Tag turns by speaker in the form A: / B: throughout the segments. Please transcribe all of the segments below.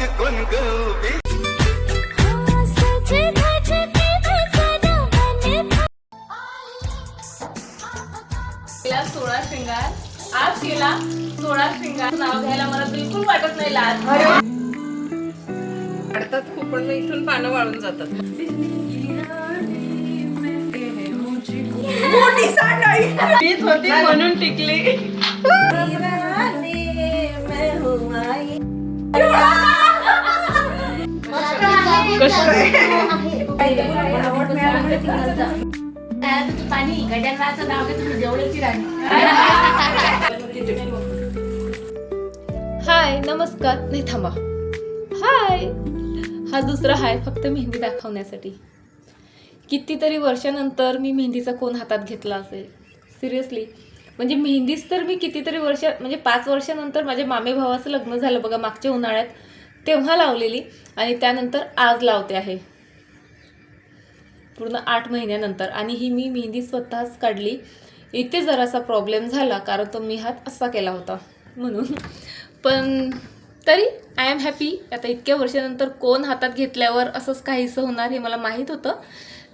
A: कोण ग
B: केला सोळा श्रृंगार आज केला सोळा श्रृंगार नाव घ्यायला मला बिलकुल वाटत नाही लाज.
C: वाढतात खूप पण मग इथून पानं वाळून जातात.
B: मीच होती म्हणून टिकली.
D: पाणी नाव जेवढ्याची
B: हाय नमस्कार. नाही थांबा. हाय. हा दुसरा हाय फक्त मेहंदी दाखवण्यासाठी. कितीतरी वर्षानंतर मी मेहंदीचा कोण हातात घेतला असेल? सिरियसली म्हणजे मेहंदीच तर मी कितीतरी वर्ष म्हणजे पाच वर्षानंतर माझ्या मामे भावाचं लग्न झालं बघा मागच्या उन्हाळ्यात. तेव्हा लावलेली आणि त्यानंतर आज लावते आहे. पूर्ण आठ महिन्यानंतर. आणि ही मी मेहंदी स्वतःच काढली. इथे जरासा प्रॉब्लेम झाला कारण तो मी हात असा केला होता म्हणून. पण तरी आय एम हॅपी आता इतक्या वर्षानंतर कोण हातात घेतल्यावर असंच काहीसं होणार हे मला माहीत होतं.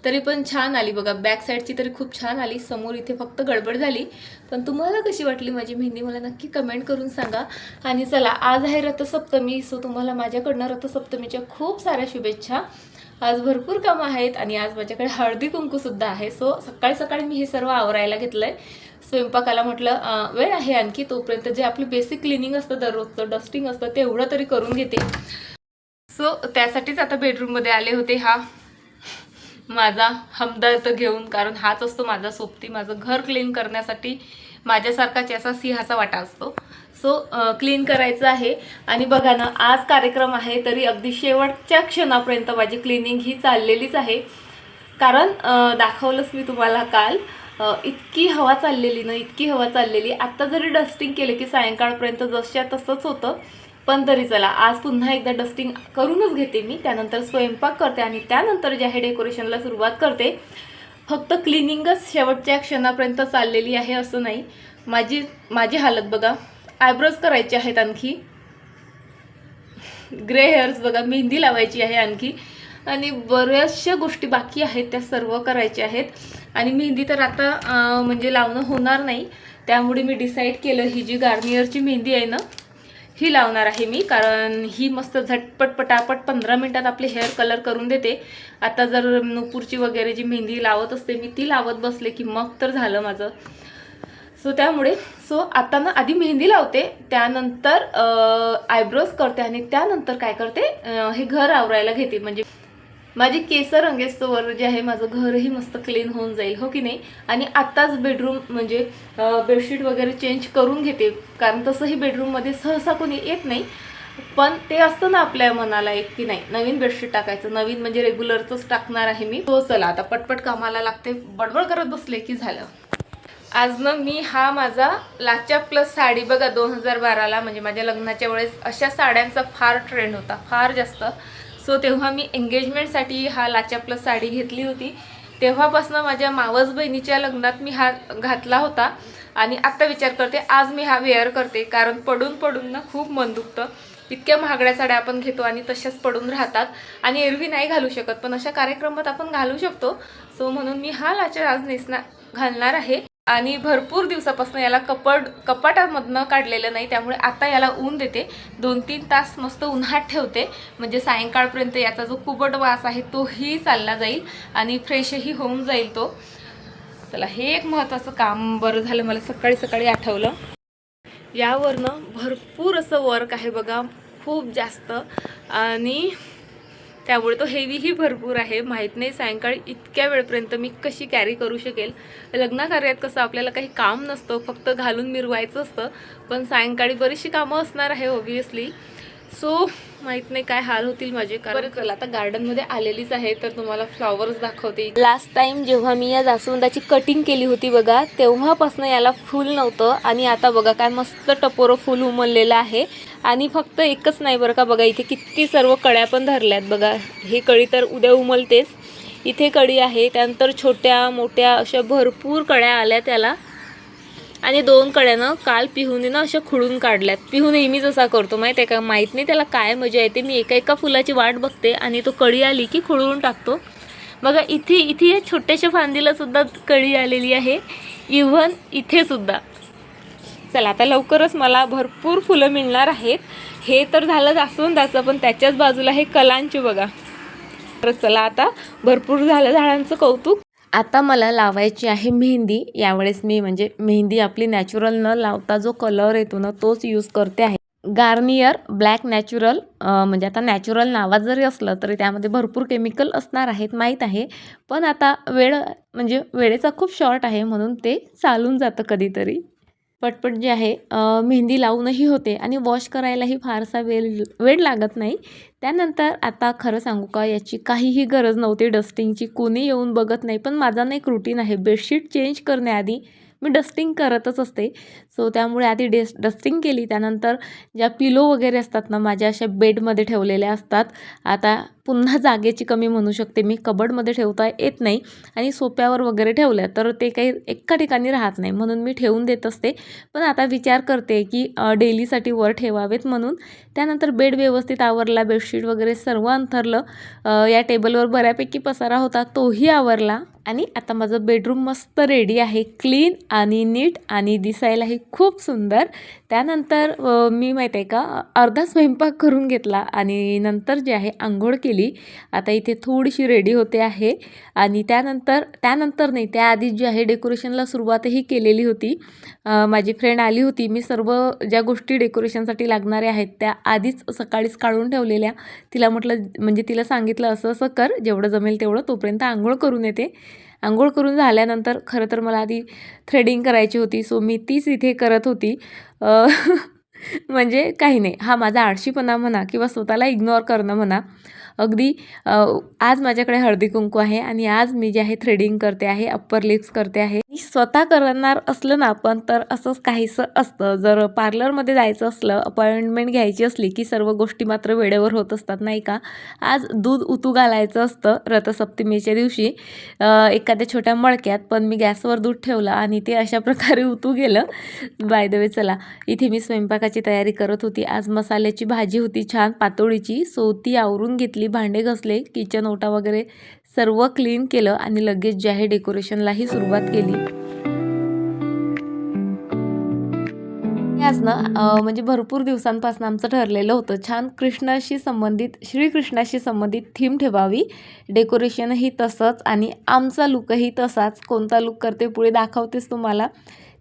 B: तरी पण छान आली बघा. बॅक साईडची तरी खूप छान आली. समोर इथे फक्त गडबड झाली. पण तुम्हाला कशी वाटली माझी मेहंदी? मला नक्की कमेंट करून सांगा. आणि चला आज आहे रथसप्तमी सो तुम्हाला माझ्याकडनं रथसप्तमीच्या खूप साऱ्या शुभेच्छा. आज भरपूर कामं आहेत आणि आज माझ्याकडे हळदी कुंकूसुद्धा आहे. सो सकाळी सकाळी मी हे सर्व आवरायला घेतलं आहे स्वयंपाकाला म्हटलं वेळ आहे आणखी तोपर्यंत जे आपली बेसिक क्लिनिंग असतं दररोजचं डस्टिंग असतं तेवढं तरी करून घेते. सो त्यासाठीच आता बेडरूममध्ये आले होते हा. माझा हमदर्द घेऊन कारण हाच असतो माझा सोबती माझं घर क्लीन करण्यासाठी माझ्यासारखाच याचा सिंहाचा वाटा असतो. सो क्लीन करायचं आहे. आणि बघा ना आज कार्यक्रम आहे तरी अगदी शेवटच्या क्षणापर्यंत माझी क्लिनिंग ही चाललेलीच आहे. कारण दाखवलंच मी तुम्हाला काल इतकी हवा चाललेली ना इतकी हवा चाललेली. आत्ता जरी डस्टिंग केले की सायंकाळपर्यंत जसच्या तसंच होतं. पण तरी चला आज पुन्हा एकदा डस्टिंग करूनच घेते मी. त्यानंतर स्वयंपाक करते आणि त्यानंतर जे आहे डेकोरेशनला सुरुवात करते फक्त क्लिनिंगच शेवटच्या क्षणापर्यंत चाललेली आहे असं नाही. माझी माझी हालत बघा. आयब्रोज करायचे आहेत आणखी. ग्रे हेअर्स बघा मेहंदी लावायची आहे आणखी. आणि बऱ्याचशा गोष्टी बाकी आहेत त्या सर्व करायच्या आहेत. आणि मेहंदी तर आता म्हणजे लावणं होणार नाही. त्यामुळे मी डिसाईड केलं ही जी गार्नियरची मेहंदी आहे ना ही लावणार आहे मी कारण ही मस्त झटपट पटापट पंधरा मिनटात आपले हेअर कलर करून देते. आता जर नुपूरची वगैरे जी मेहंदी लावत असते मी ती लावत बसले की मग तर झालं माझं. सो त्यामुळे सो आता ना आधी मेहंदी लावते त्यानंतर आयब्रोज करते आणि त्यानंतर काय करते हे घर आवरायला घेते. म्हणजे माझी केसर रंगेस्तोवर जे आहे माझं घरही मस्त क्लीन होऊन जाईल हो की नाही? आणि आत्ताच बेडरूम म्हणजे बेडशीट वगैरे चेंज करून घेते. कारण तसंही बेडरूममध्ये सहसा कोणी येत नाही. पण ते असतं ना आपल्या मनाला एक की नाही नवीन बेडशीट टाकायचं. नवीन म्हणजे रेग्युलरचंच टाकणार आहे मी. तो चला आता पटपट कामाला लागते. बडबड करत बसले की झालं. आज ना मी हा माझा लाचा प्लस साडी बघा दोन हजार बाराला म्हणजे माझ्या लग्नाच्या वेळेस अशा साड्यांचा फार ट्रेंड होता. फार जास्त. सो तेव्हा मी एंगेजमेंटसाठी हा लाचा प्लस साडी घेतली होती. तेव्हापासून माझ्या मावस बहिणीच्या लग्नात मी हा घातला होता. आणि आत्ता विचार करते आज मी हा वेअर करते. कारण पडून पडून ना खूप मन दुखतं. इतक्या महागड्या साड्या आपण घेतो आणि तशाच पडून राहतात. आणि एरवी नाही घालू शकत पण अशा कार्यक्रमात आपण घालू शकतो. सो म्हणून मी हा लाचा आज नेसना घालणार आहे. आणि भरपूर दिवसापासून याला कपड कपाटामधनं काढलेलं नाही त्यामुळे आता याला ऊन देते. दोन तीन तास मस्त उन्हात ठेवते. म्हणजे सायंकाळपर्यंत याचा जो कुबट वास आहे तोही चालला जाईल आणि फ्रेशही होऊन जाईल तो. चला हे एक महत्त्वाचं काम बरं झालं मला सकाळी सकाळी आठवलं. यावरनं भरपूर असं वर्क आहे बघा खूप जास्त. आणि त्यामुळे तो हेवीही भरपूर आहे. माहीत नाही सायंकाळी इतक्या वेळपर्यंत मी कशी कॅरी करू शकेल. लग्नाकार्यात कसं आपल्याला काही काम नसतं फक्त घालून मिरवायचं असतं. पण सायंकाळी बरीचशी कामं असणार आहे ओबियसली सो माहीत नाही काय हाल होतील माझे कारण चला आता गार्डनमध्ये आलेलीच आहे तर तुम्हाला फ्लॉवर्स दाखवते. लास्ट टाइम जेव्हा मी या जास्वंदाची कटिंग केली होती बघा तेव्हापासून याला फूल नव्हतं. आणि आता बघा काय मस्त टपोरं फूल उमललेलं आहे. आणि फक्त एकच नाही बरं का बघा इथे किती सर्व कळ्या पण धरल्यात बघा. हे कळी तर उद्या उमलतेच. इथे कळी आहे त्यानंतर छोट्या मोठ्या अशा भरपूर कळ्या आल्या त्याला. आणि दोन कड्यानं काल पिहूने ना अशा खुडून काढल्यात. पिहू नेहमीच असा करतो माहिती आहे का? माहीत नाही त्याला काय मजा येते. मी एका एका फुलाची वाट बघते आणि तो कळी आली की खुळून टाकतो. बघा इथे इथे या छोट्याशा फांदीला सुद्धा कळी आलेली आहे. इव्हन इथे सुद्धा. चला आता लवकरच मला भरपूर फुलं मिळणार आहेत. हे तर झालं जास्वंदाचं पण त्याच्याच बाजूला हे कलांची बघा. तर चला आता भरपूर झालं झाडांचं कौतुक. आता मला लावायची आहे मेहंदी. यावेळेस मी म्हणजे मेहंदी आपली नॅचरल न लावता जो कलर येतो ना तोच यूज करते आहे. गार्नियर ब्लॅक नॅचरल म्हणजे आता नॅचरल नावात जरी असलं तरी त्यामध्ये भरपूर केमिकल असणार आहेत माहीत आहे. पण आता वेळ म्हणजे वेळेचा खूप शॉर्ट आहे म्हणून ते चालून जातं कधीतरी. पटपट जे आहे मेहंदी लावूनही होते आणि वॉश करायलाही फारसा वेळ वेळ लागत नाही. त्यानंतर आता खरं सांगू का याची काहीही गरज नव्हती. डस्टिंगची कोणी येऊन बघत नाही. पण माझा ना एक रुटीन आहे. बेडशीट चेंज करण्याआधी मी डस्टिंग करतच असते. सो त्यामुळे आधी डेस डस्टिंग केली. त्यानंतर ज्या पिलो वगैरे असतात ना माझ्या अशा बेडमध्ये ठेवलेल्या असतात. आता पुन्हा जागेची कमी म्हणू शकते मी. कबडमध्ये ठेवता येत नाही. आणि सोप्यावर वगैरे ठेवल्या तर ते काही एका ठिकाणी राहत नाही. म्हणून मी ठेवून देत असते. पण आता विचार करते की डेलीसाठी वर ठेवावेत म्हणून. त्यानंतर बेड व्यवस्थित आवरला. बेडशीट वगैरे सर्व अंथरलं. या टेबलवर बऱ्यापैकी पसारा होता. तोही आवरला. आणि आता माझं बेडरूम मस्त रेडी आहे क्लीन आणि नीट आणि दिसायलाही खूप सुंदर. त्यानंतर मी माहीत आहे का अर्धा स्वयंपाक करून घेतला आणि नंतर जे आहे आंघोळ केली. आता इथे थोडीशी रेडी होते आहे. आणि त्यानंतर त्यानंतर नाही त्याआधी जी आहे डेकोरेशनला सुरुवातही केलेली होती. माझी फ्रेंड आली होती. मी सर्व ज्या गोष्टी डेकोरेशनसाठी लागणाऱ्या आहेत त्या आधीच सकाळीच काढून ठेवलेल्या. तिला म्हटलं म्हणजे तिला सांगितलं असं असं कर. जेवढं जमेल तेवढं तोपर्यंत आंघोळ करून येते. आंघोळ करून झाल्यानंतर खरं तर मला आधी थ्रेडिंग करायची होती. सो मी तीच इथे करत होती. म्हणजे काही नाही. हा माझा आळशीपणा म्हणा किंवा स्वतःला इग्नोर करणं म्हणा अगदी आज माझ्याकडे हळदी कुंकू आहे आणि आज मी जे आहे थ्रेडिंग करते आहे अप्पर लिप्स करते आहे. स्वतः करणार असलं ना आपण तर असंच काहीसं असतं. जर पार्लरमध्ये जायचं असलं अपॉइंटमेंट घ्यायची असली की सर्व गोष्टी मात्र वेळेवर होत असतात नाही का? आज दूध उतू घालायचं असतं रथसप्तमीच्या दिवशी एखाद्या छोट्या मडक्यात पण मी गॅसवर दूध ठेवलं आणि ते अशा प्रकारे उतू गेलं. बाय द वे चला इथे मी स्वयंपाकाची तयारी करत होती. आज मसाल्याची भाजी होती छान पातोळीची. सो ती आवरून घेतली भांडे घसले किचन ओटा वगैरे सर्व क्लीन केलं आणि लगेच जे आहे डेकोरेशनलाही सुरुवात केली. आज ना म्हणजे भरपूर दिवसांपासून आमचं ठरलेलं होतं. छान कृष्णाशी संबंधित श्रीकृष्णाशी संबंधित थीम ठेवावी. डेकोरेशनही तसंच आणि आमचा लुकही तसाच. कोणता लुक करते पुढे दाखवतेच तुम्हाला.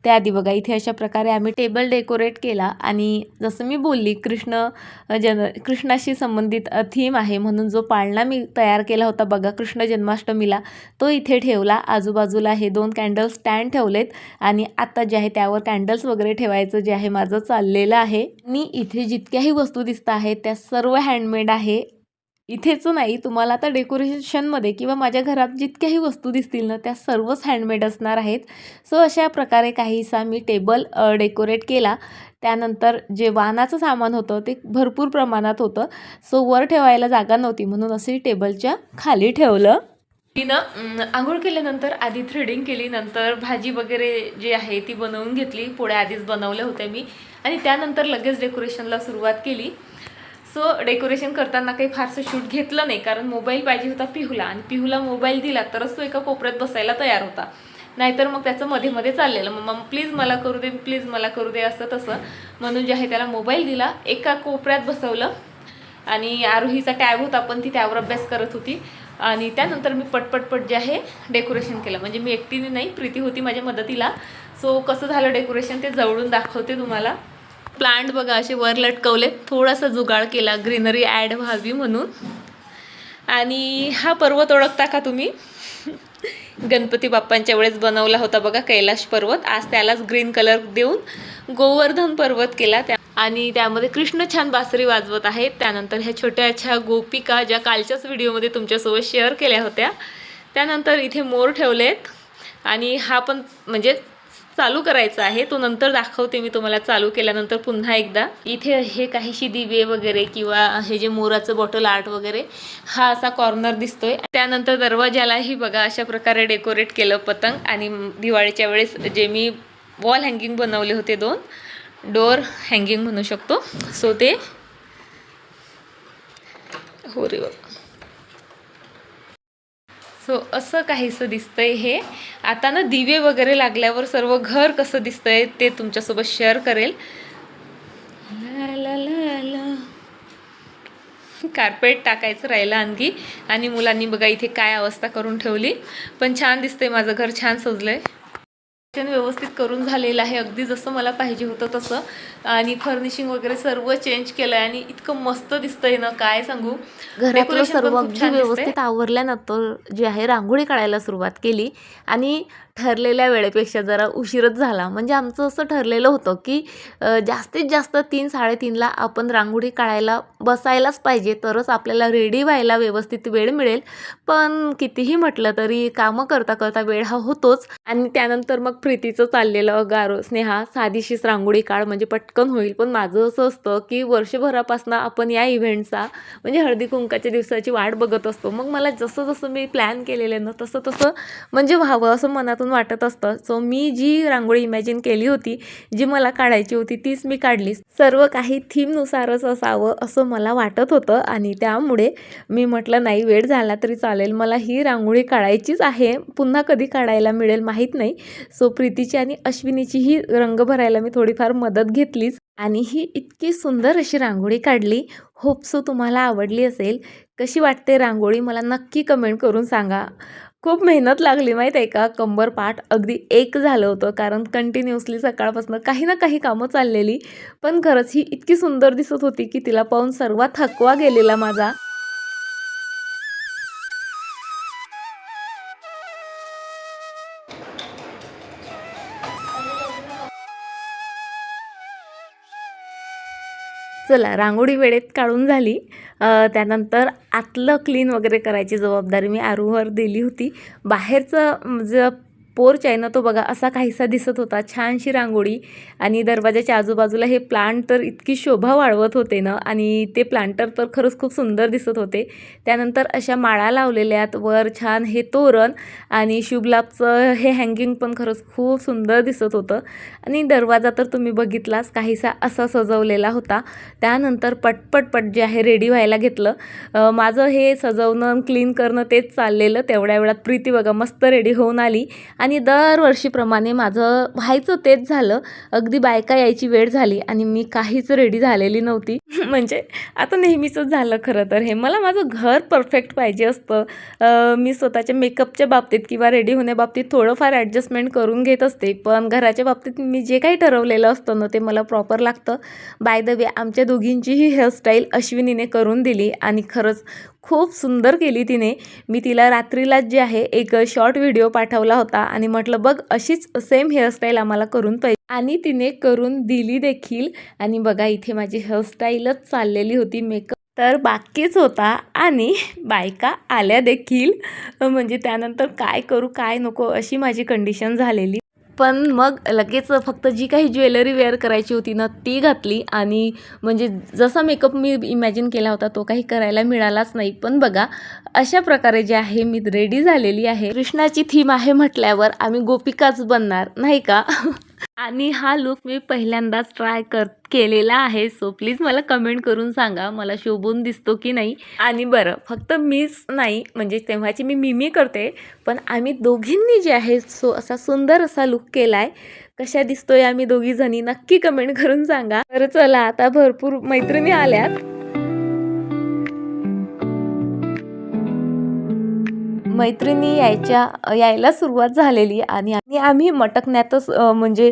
B: त्याआधी बघा इथे अशा प्रकारे आम्ही टेबल डेकोरेट केला आणि जसं मी बोलली कृष्ण जन कृष्णाशी संबंधित थीम आहे म्हणून जो पाळणा मी तयार केला होता बघा कृष्ण जन्माष्टमीला तो इथे ठेवला. आजूबाजूला हे दोन कॅन्डल स्टँड ठेवलेत आणि आता जे आहे त्यावर कॅन्डल्स वगैरे ठेवायचं जे आहे माझं चाललेलं आहे. मी इथे जितक्याही वस्तू दिसत आहेत त्या सर्व हँडमेड आहे. इथेच नाही तुम्हाला आता डेकोरेशनमध्ये किंवा माझ्या घरात जितक्याही वस्तू दिसतील ना त्या सर्वच हँडमेड असणार आहेत. सो अशा प्रकारे काहीसा मी टेबल डेकोरेट केला. त्यानंतर जे वाहनाचं सामान होतं ते भरपूर प्रमाणात होतं. सो वर ठेवायला जागा नव्हती म्हणून असे टेबलच्या खाली ठेवलं. तिनं आंघोळ केल्यानंतर आधी थ्रेडिंग केली नंतर भाजी वगैरे जी आहे ती बनवून घेतली. पोळ्या आधीच बनवल्या होत्या मी. आणि त्यानंतर लगेच डेकोरेशनला सुरुवात केली. सो डेकोरेशन करताना काही फारसं शूट घेतलं नाही. कारण मोबाईल पाहिजे होता पिहूला. आणि पिहूला मोबाईल दिला तरच तो एका कोपऱ्यात बसायला तयार होता. नाहीतर मग त्याचं मध्ये मध्ये चाललेलं. मग प्लीज मला करू दे प्लीज मला करू दे असं तसं. म्हणून जे आहे त्याला मोबाईल दिला. एका कोपऱ्यात बसवलं. आणि आरोहीचा टॅब होता पण ती त्यावर अभ्यास करत होती. आणि त्यानंतर मी पटपटपट जे आहे डेकोरेशन केलं. म्हणजे मी एकटीने नाही प्रीती होती माझ्या मदतीला. सो कसं झालं डेकोरेशन ते जवळून दाखवते तुम्हाला. प्लांट बघा असे वर लटकवले थोडासा जुगाड केला ग्रीनरी ॲड व्हावी म्हणून. आणि हा पर्वत ओळखता का तुम्ही? गणपती बाप्पांच्या वेळेस बनवला होता बघा कैलाश पर्वत. आज त्यालाच ग्रीन कलर देऊन गोवर्धन पर्वत केला त्या आणि त्यामध्ये कृष्ण छान बासरी वाजवत आहेत. त्यानंतर ह्या छोट्याशा गोपिका ज्या कालच्याच व्हिडिओमध्ये तुमच्यासोबत शेअर केल्या होत्या त्यानंतर इथे मोर ठेवलेत. आणि हा पण म्हणजे चालू करायचा आहे. तो नंतर दाखवते मी तुम्हाला चालू केल्यानंतर पुन्हा एकदा. इथे हे काहीशी दिवे वगैरे किंवा हे जे मोराचं बॉटल आर्ट वगैरे हा असा कॉर्नर दिसतोय. त्यानंतर दरवाजालाही बघा अशा प्रकारे डेकोरेट केलं पतंग. आणि दिवाळीच्या वेळेस जे मी
E: वॉल हँगिंग बनवले होते दोन डोअर हँगिंग म्हणू शकतो. सो ते हो रे बाबा. सो असं काहीसं दिसतंय हे. आता ना दिवे वगैरे लागल्यावर सर्व घर कसं दिसतंय ते तुमच्यासोबत शेअर करेल. ला ला ला कार्पेट टाकायचं राहिलं आणखी. आणि मुलांनी बघा इथे काय अवस्था करून ठेवली. पण छान दिसतंय माझं घर छान सजलंय. किचन व्यवस्थित करून झालेलं आहे. अगदी जसं मला पाहिजे होतं तसं. आणि फर्निशिंग वगैरे सर्व चेंज केलं आहे आणि इतकं मस्त दिसतंय ना काय सांगू?
B: घरातलं सर्व अगदी. व्यवस्थित आवरल्यानंतर जे आहे रांगोळी काढायला सुरुवात केली. आणि ठरलेल्या वेळेपेक्षा जरा उशीरच झाला. म्हणजे आमचं असं ठरलेलं होतं की जास्तीत जास्त तीन साडेतीनला आपण रांगोळी काढायला बसायलाच पाहिजे तरच आपल्याला रेडी व्हायला व्यवस्थित वेळ मिळेल. पण कितीही म्हटलं तरी कामं करता करता वेळ हा होतोच. आणि त्यानंतर मग प्रीतीचं चाललेलं गारो स्नेहा साधीशीच रांगोळी काढ म्हणजे पटकन होईल. पण माझं असं असतं की वर्षभरापासून आपण या इव्हेंटचा म्हणजे हळदी कुंकाच्या दिवसाची वाट बघत असतो. मग मला जसं जसं मी प्लॅन केलेलं ना तसं तसं म्हणजे व्हावं असं मनातून वाटत असतं. सो मी जी रांगोळी इमॅजिन केली होती जी मला काढायची होती तीच मी काढली. सर्व काही थीमनुसारच असावं असं मला वाटत होतं आणि त्यामुळे मी म्हटलं नाही वेळ झाला तरी चालेल. मला ही रांगोळी काढायचीच आहे. पुन्हा कधी काढायला मिळेल माहीत नाही. सो प्रीतीची आणि अश्विनीची ही रंग भरायला मी थोडीफार मदत घेतलीच आणि ही इतकी सुंदर अशी रांगोळी काढली. होप सो तुम्हाला आवडली असेल. कशी वाटते रांगोळी? मला नक्की कमेंट करून सांगा. खूप मेहनत लागली माहीत आहे का? कंबर पाठ अगदी एक झालं होतं कारण कंटिन्युअसली सकाळपासून काही ना काही कामं चाललेली. पण खरंच ही इतकी सुंदर दिसत होती की तिला पाहून सर्वात थकवा गेलेला माझा. चला रांगोळी वेळेत काढून झाली. त्यानंतर आतलं क्लीन वगैरे करायची जबाबदारी मी आरूवर दिली होती. बाहेरचं ज पोर्च आहे ना तो बघा असा काहीसा दिसत होता. छानशी रांगोळी आणि दरवाजाच्या आजूबाजूला हे प्लांट तर इतकी शोभा वाढवत होते ना आणि ते प्लांटर तर खरंच खूप सुंदर दिसत होते. त्यानंतर अशा माळा लावलेल्यात वर छान हे तोरण आणि शुभलाभचं हे हँगिंग पण खरंच खूप सुंदर दिसत होतं. आणि दरवाजा तर तुम्ही बघितलाच काहीसा असा सजवलेला होता. त्यानंतर पटपटपट जे आहे रेडी व्हायला घेतलं. माझं हे सजवणं क्लीन करणं तेच चाललेलं. तेवढ्या वेळात प्रीती बघा मस्त रेडी होऊन आली. आणि दरवर्षीप्रमाणे माझं व्हायचं तेच झालं. अगदी बायका यायची वेळ झाली आणि मी काहीच रेडी झालेली नव्हती. म्हणजे आता नेहमीचंच झालं खरं तर हे. मला माझं घर परफेक्ट पाहिजे असतं. मी स्वतःच्या मेकअपच्या बाबतीत किंवा रेडी होण्याबाबतीत थोडंफार ॲडजस्टमेंट करून घेत असते. पण घराच्या बाबतीत मी जे काही ठरवलेलं असतं ना ते मला प्रॉपर लागतं. बाय द वे आमच्या दोघींचीही हेअरस्टाईल अश्विनीने करून दिली आणि खरंच खूप सुंदर केली तिने. मी तिला रात्रीलाच जे आहे एक शॉर्ट व्हिडिओ पाठवला होता आणि म्हटलं बघ अशीच सेम हेअरस्टाईल आम्हाला करून पाहिजे. आणि तिने करून दिली देखील. आणि बघा इथे माझी हेअरस्टाईलच चाललेली होती मेकअप तर बाकीच होता आणि बायका आल्या देखील. म्हणजे त्यानंतर काय करू काय नको अशी माझी कंडिशन झालेली. पण मग लगेच फक्त जी काही ज्वेलरी वेअर करायची होती ना ती घातली. आणि म्हणजे जसा मेकअप मी इमॅजिन केला होता तो काही करायला मिळालाच नाही. पण बघा अशा प्रकारे जे आहे मी रेडी झालेली आहे. कृष्णाची थीम आहे म्हटल्यावर आम्ही गोपिकाच बनणार नाही का? आणि हा लुक मी पहिल्यांदाच ट्राय कर केलेला आहे. सो प्लीज मला कमेंट करून सांगा मला शोभून दिसतो की नाही. आणि बरं फक्त मीच नाही म्हणजे तेव्हाची मी मिमी करते पण आम्ही दोघींनी जे आहे सो असा सुंदर असा लुक केला आहे कशा दिसतोय आम्ही दोघी जणी नक्की कमेंट करून सांगा. तर चला आता भरपूर मैत्रिणी आल्यात. मैत्रिणी यायच्या यायला सुरुवात झालेली आणि आणि आम्ही मटकण्यातच म्हणजे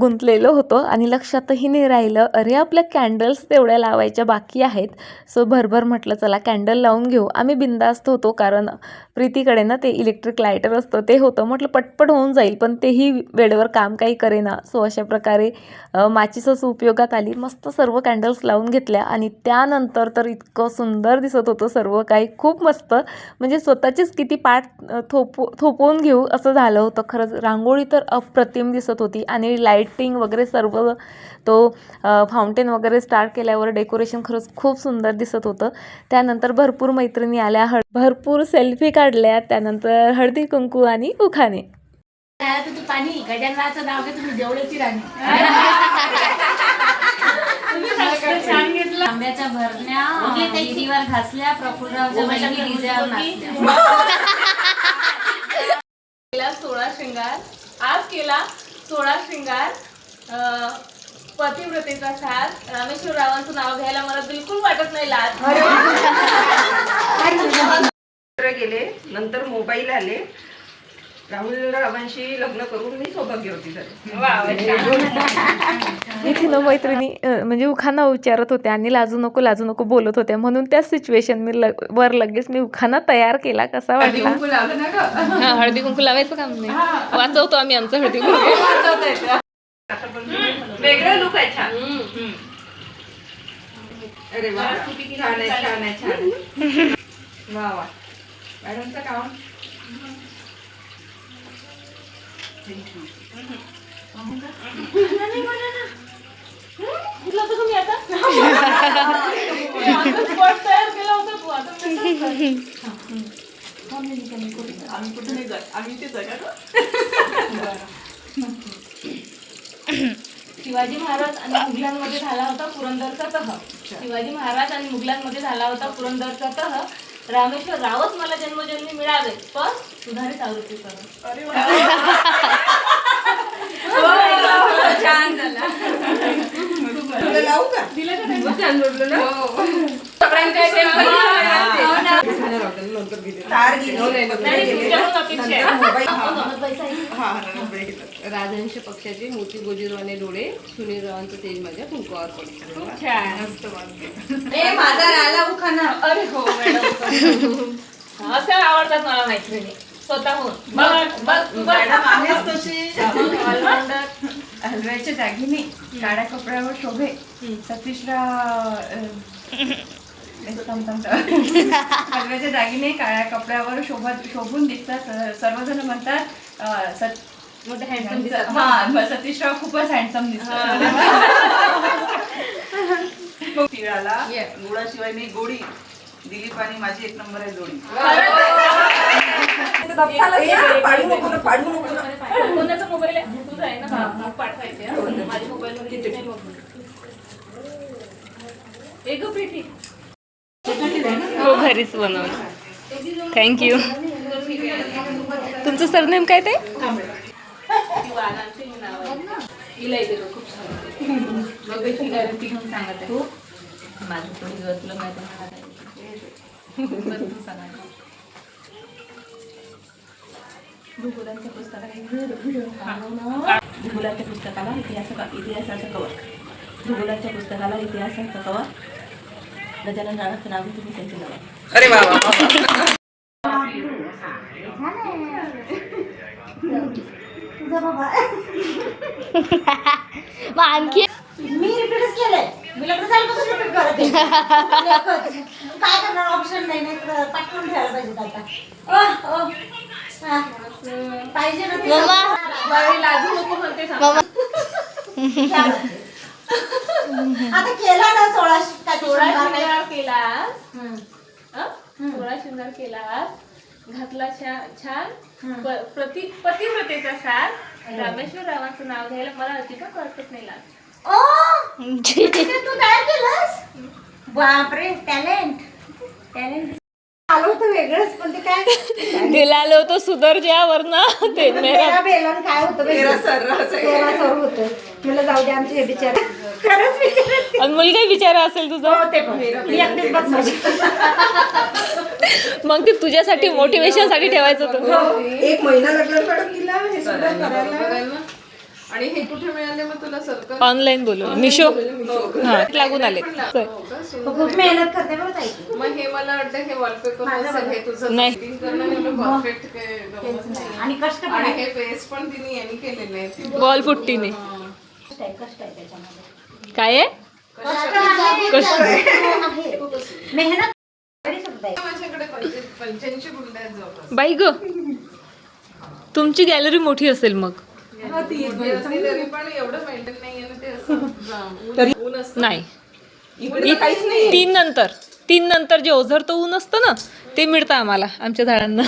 B: गुंतलेलो होतो आणि लक्षातही नाही राहिलं अरे आपल्या कॅन्डल्स तेवढ्या लावायच्या बाकी आहेत. सो भरभर म्हटलं चला कॅन्डल लावून घेऊ. आम्ही बिंदास्त होतो कारण प्रीतीकडे ना ते इलेक्ट्रिक लायटर असतं ते होतं. म्हटलं पटपट होऊन जाईल पण तेही वेळेवर काम काही करेना. सो अशा प्रकारे माचीसच उपयोगात आली. मस्त सर्व कॅन्डल्स लावून घेतल्या आणि त्यानंतर तर इतकं सुंदर दिसत होतं सर्व काही खूप मस्त. म्हणजे स्वतःचीच किती पाठ अ, थोपू थोपवून घेऊ असं झालं होतं. खरंच रांगोळी तर अप्रतिम दिसत होती आणि लाईटिंग वगैरे सर्व तो फाउंटेन वगैरे स्टार्ट केल्यावर डेकोरेशन खरंच खूप सुंदर दिसत होतं. त्यानंतर भरपूर मैत्रिणी आल्या हळ भरपूर सेल्फी काढल्या त्यानंतर हळदी कुंकू आणि उखाणे.
D: तू पाणी. गजाननाचं नाव घे तुम्ही देवळाची राणी.
B: छान घेतलं.
F: आंब्याच्या भरण्या विहिरीवर घासल्या प्रफुल्लरावच्या बहिणी डिझेवर नाचल्या
B: केला सोळा आज केला सोळा श्रृंगार अं, पतिव्रतेचा साथ रामेश्वर रावांचं नाव घ्यायला मला बिलकुल वाटत नाही लाज.
C: गेले नंतर मोबाईल आले. राहुल रावांशी लग्न करून मी सौभाग्यवती झाले
A: इथे न मैत्रिणी म्हणजे उखाणा उच्चारत होत्या आणि लाजू नको लाजू नको बोलत होत्या. म्हणून त्या सिच्युएशन मी लग वर लगेच मी उखाणा तयार केला कसा वाटला.
B: हा, हळदी कुंकू लावायचं काम नाही वाचवतो आम्ही आमचं हळदी कुंकू.
C: वेगळं लुक आहे छान. अरे वा छान आहे छान आहे छान वा वा. मॅडमचं काम?
B: शिवाजी महाराज आणि मुघलांमध्ये झाला होता पुरंदरचा तह. शिवाजी महाराज आणि मुघलांमध्ये झाला होता पुरंदरचा तह. रामेश्वर रावच मला जन्मजन्मी मिळावे पण सुधारित आवृत्तीसह
C: छान झाला लावू का दिलं का ना.
B: तुमच्याकडून अपेक्षा आहे.
G: राजहंश पक्षाचे मोती गोजीरवाने डोळे सुनीलरावांचं तेज माझ्या कुंकवावर पडतो
C: ए माझा राहिला उखाना
B: अरे हो मॅडम असं आवडतात मला मैत्रिणी. स्वतःहून. बघ बघ
C: मॅडम आहेच तशी. हलव्याच्या दागिने काळ्या कपड्यावर शोभे सतीशराव हलव्याचे दागिने काळ्या कपड्यावर शोभत शोभून दिसतात. सर्वजण म्हणतात सत-. हा सतीशराव खूपच हँडसम
H: तिळाला गुळाशिवाय मी गोडी दिलीप आणि माझी एक नंबर आहे जोडी.
B: कोणाचा मोबाईल आहे? तुझा आहे ना? पाठवायचे हा. माझ्या मोबाईल एक पेटी
A: हो घरीच बनवलं. थँक्यू तुमचं सरनेम काय ते?
B: ती तू
F: सांगा.
I: भूगोलाच्या पुस्तकाला इतिहास इतिहासाचा कवर भूगोलाच्या पुस्तकाला इतिहासाचा कवर गजानन रावाचं नाव तुम्ही त्यांचे नाव
C: अरे
D: मग आणखी
J: मी रिपीटच केलंय मी लग्न झाल्यापासून रिपीट करत आहे. काय करणार ऑप्शन नाही नाही पाठवून ठेवायला पाहिजे आता. हा. पाहिजे ना ते
B: बाई, लाजू नको म्हणते सांग.
J: आता केला ना सोळा
B: सोळा शृंगार केलास
J: हम्म.
B: हं? सोळा शिंगार केलास घातला छान छान प- प्रति पतिव्रतेचा साथ रामेश्वर रावांचं नाव घ्यायला मला अजिबात वाटत नाही लाज
J: ओ ते तू काय केलंस बापरे टॅलेंट टॅलेंट आलं वेगळंच पण ते काय?
A: आलो होतो सुदर्जा वरना ते मेरा
J: बेलन काय होतं तेरा सर होतं. मला जाऊ दे आमचे हे बिचार. खरंच विचार
A: आणि मुलगा विचारा असेल तुझा?
J: पण. मी बदमाशी.
A: मग ते तुझ्यासाठी मोटिवेशनसाठी ठेवायचं होतं.
C: एक महिना लागला मॅडम तिला हे करायला?
G: आणि हे कुठे मिळाले? मग तुला सरकार
A: ऑनलाईन बोलू मिशो. हा लागून आले
J: खूप मेहनत करते बरं ताई
G: मग हे मला वाटतं हे वॉलपेपर हे तुझं
A: नाही.
G: परफेक्ट.
J: आणि कष्ट पण
G: आणि. हे फेस पण तिने यांनी केलेले आहे.
A: बॉल फुट्टीने काय आहे?
J: कष्ट आहे. मेहनत.
G: माझ्याकडे पंच्याऐंशी
A: बाई ग तुमची गॅलरी मोठी असेल मग.
G: असली तरी पण एवढं मेंटेन नाहीये ना ते असं. जाम. ऊन असतं.
A: नाही. तीन नंतर. तीन नंतर जे ओझरतं ऊन असतं ना ते मिळतं आम्हाला आमच्या झाडांना.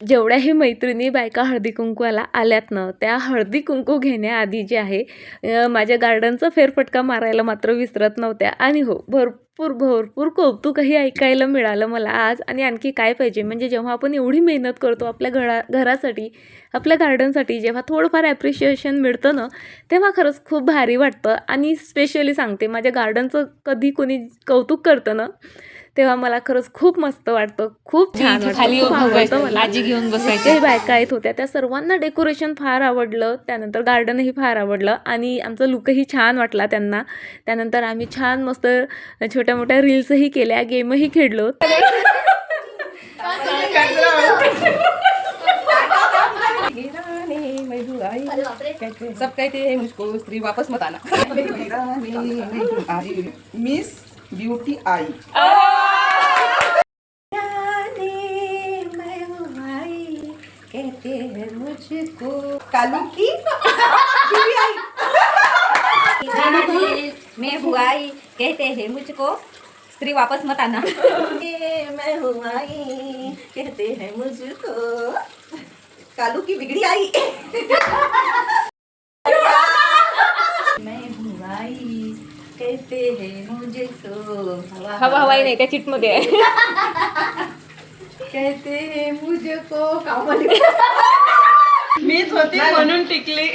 A: जेवढ्याही मैत्रिणी बायका हळदी कुंकवाला आल्यात ना त्या हळदी कुंकू घेण्याआधी जे आहे अ, माझ्या गार्डनचा फेरफटका मारायला मात्र विसरत नव्हत्या. आणि हो भरपूर भरपूर कौतुकही ऐकायला मिळालं मला आज. आणि आणखी काय पाहिजे? म्हणजे जेव्हा आपण एवढी मेहनत करतो आपल्या घरा घरासाठी आपल्या गार्डनसाठी जेव्हा थोडंफार ॲप्रिशिएशन मिळतं ना तेव्हा खरंच खूप भारी वाटतं. आणि स्पेशली सांगते माझ्या गार्डनचं कधी कोणी कौतुक करतं ना तेव्हा मला खरंच खूप मस्त वाटतं. खूप छान वाटतं.
B: आजी घेऊन बसायची.
A: बायका येत होत्या त्या सर्वांना डेकोरेशन फार आवडलं. त्यानंतर गार्डनही फार आवडलं. आणि आमचा लुकही छान वाटला त्यांना. त्यानंतर आम्ही छान मस्त छोट्या मोठ्या रील्सही केल्या. गेमही खेळलो.
G: सब कहते हैं मुझको स्त्री वापस मत आना।
H: मिस ब्युटी आई.
C: कालू की?
F: मैं हुआई कहते हैं मुझको। स्त्री वापस मत आना।
C: मैं हूँ आई कहते हैं मुझको। कालू की बिगड़ी आई।
F: कहते हैं मुझको
B: हवा हवाई नाही त्या चिटमध्ये आहे.
F: कहते हैं मुझको कामवाली
C: मीच होती म्हणून टिकली.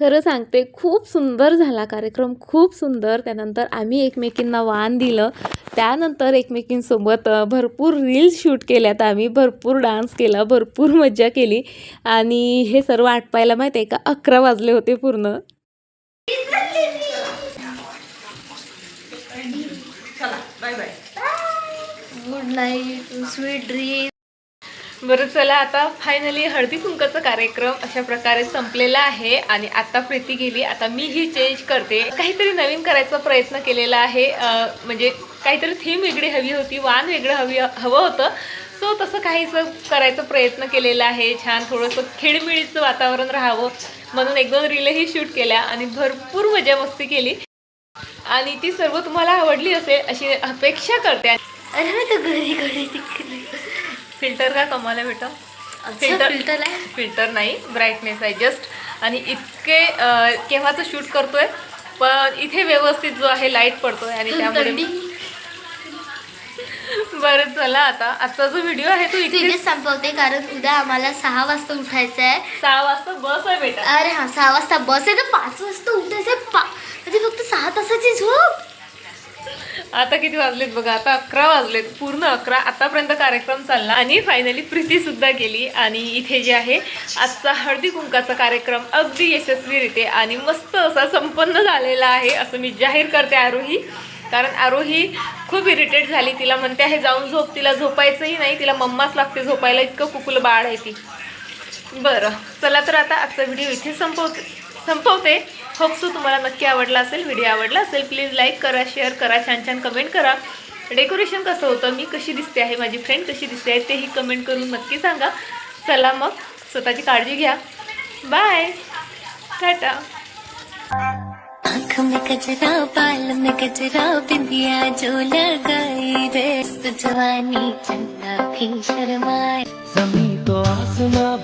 A: खरं सांगते खूप सुंदर झाला कार्यक्रम खूप सुंदर. त्यानंतर आम्ही एकमेकींना वाण दिलं. त्यानंतर एकमेकींसोबत भरपूर रील्स शूट केल्यात आम्ही भरपूर डान्स केला भरपूर मज्जा केली. आणि हे सर्व आटपायला माहीत आहे का अकरा वाजले होते पूर्ण.
D: गुड नाईट स्वीट ड्रीम
B: बरं चला आता फायनली हळदी कुंकाचा कार्यक्रम अशा प्रकारे संपलेला आहे आणि आता प्रीती गेली. आता मी ही चेंज करते. काहीतरी नवीन करायचा प्रयत्न केलेला आहे. म्हणजे काहीतरी थीम वेगळी हवी होती वाण वेगळं हवी हवं होतं. सो तसं काहीसं करायचा प्रयत्न केलेला आहे. छान थोडंसं खेळमिळीचं वातावरण राहावं म्हणून एक दोन रीलही शूट केल्या आणि भरपूर मजा मस्ती केली. आणि ती सर्व तुम्हाला आवडली असेल अशी अपेक्षा करते.
D: अरे मी तर घरी घरी तिकडे.
B: फिल्टर का कमाला बेटा?
D: फिल्टर फिल्टर आहे?
B: फिल्टर नाही ब्राईटनेस आहे जस्ट आणि इतके केव्हाचं शूट करतोय पण इथे व्यवस्थित जो आहे लाइट पडतोय आणि त्यामुळे बरं चला आता. आजचा जो व्हिडिओ आहे तो इथे
D: संपवते कारण उद्या आम्हाला सहा वाजता उठायचं आहे.
B: सहा वाजता बस आहे बेटा.
D: अरे हा सहा वाजता बस आहे तर पाच वाजता उठायचं आहे पा म्हणजे फक्त सहा तासाची झोप
B: आता किती वाजलेत बघा आता अकरा वाजलेत पूर्ण अकरा. आतापर्यंत कार्यक्रम चालला आणि फायनली प्रीती सुद्धा गेली आणि इथे जे आहे आजचा हळदी कुंकाचा कार्यक्रम अगदी यशस्वीरित्या आणि मस्त असा संपन्न झालेला आहे असं मी जाहीर करते आरोही. कारण आरोही खूप इरिटेट झाली. तिला म्हणते आहे जाऊन झोप. तिला झोपायचंही नाही. तिला मम्माच लागते झोपायला. इतकं कुकुल बाळ आहे ती. बरं चला तर आता आजचा व्हिडिओ इथे संपवते संपवते. होपसो तुम्हाला नक्की आवडला असेल व्हिडिओ आवडला असेल प्लीज लाईक करा शेअर करा छान छान कमेंट करा. डेकोरेशन कसं होतं मी कशी दिसते आहे माझी फ्रेंड कशी दिसते आहे तेही कमेंट करून नक्की सांगा. चला मग स्वतःची काळजी घ्या. बाय टाटा
K: आँख में कजरा बाल में गजरा बिंदिया जो लगाई रे जवानी चंदा भी शर्माए।
L: जमी तो आसमां